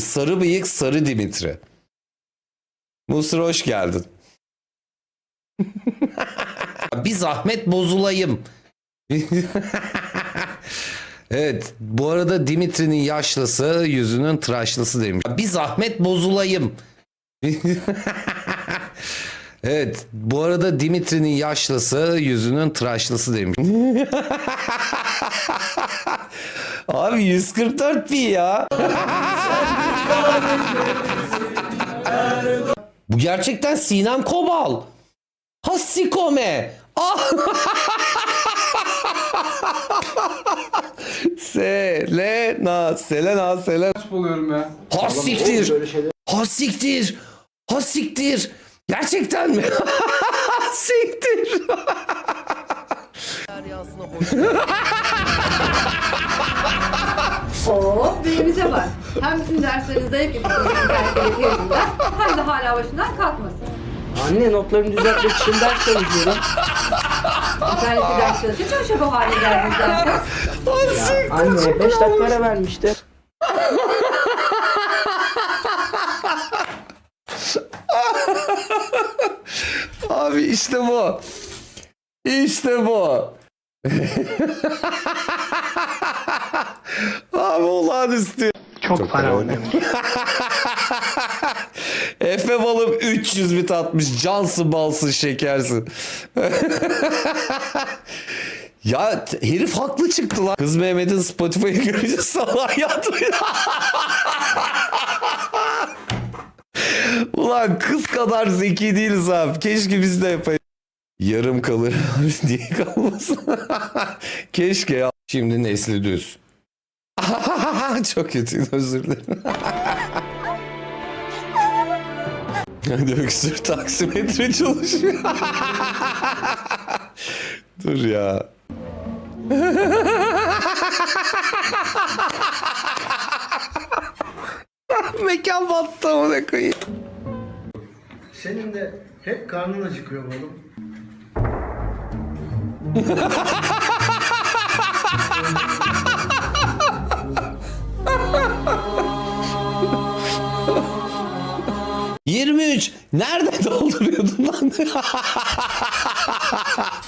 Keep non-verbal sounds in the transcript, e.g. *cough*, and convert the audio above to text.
Sarı bıyık sarı Dimitri. Mısır hoş geldin. *laughs* bir zahmet bozulayım. *laughs* evet bu arada Dimitri'nin yaşlısı yüzünün tıraşlısı demiş. Bir zahmet bozulayım. *laughs* evet bu arada Dimitri'nin yaşlısı yüzünün tıraşlısı demiş. Abi 144 pi ya. Bu gerçekten Sinem Kobal. Hassikome. Ah. *laughs* Selena, Selena, Selena. buluyorum ya. Hassiktir. Hassiktir. Hassiktir. Gerçekten mi? *laughs* Hassiktir. *laughs* Oo, büyüğümüze bak. Hem bütün derslerinizi zayıf yapıyorsunuz hem de hala başından kalkmasın. Anne notlarını düzeltmek için ders çalışıyorum. İnternette ders çalışınca çalışa bu hale geldiniz zaten. Anne 5 dakika ara vermişti. Abi işte bu. İşte bu. *laughs* Olağanüstü. Çok para *laughs* Efe balım 300 bit atmış. Cansın balsın şekersin. *laughs* ya herif haklı çıktı lan. Kız Mehmet'in Spotify'ı görünce salak yatmıyor. *laughs* Ulan kız kadar zeki değiliz abi. Keşke biz de yapayım. Yarım kalır abi diye kalmasın. Keşke ya. Şimdi nesli düz. *laughs* Çok kötü özür dilerim. Hadi öksür taksimetre çalışıyor. *laughs* Dur ya. *laughs* Mekan battı amına koyayım. Senin de hep karnın acıkıyor oğlum. Yirmi üç. Nerede dolduruyordun lan? *laughs*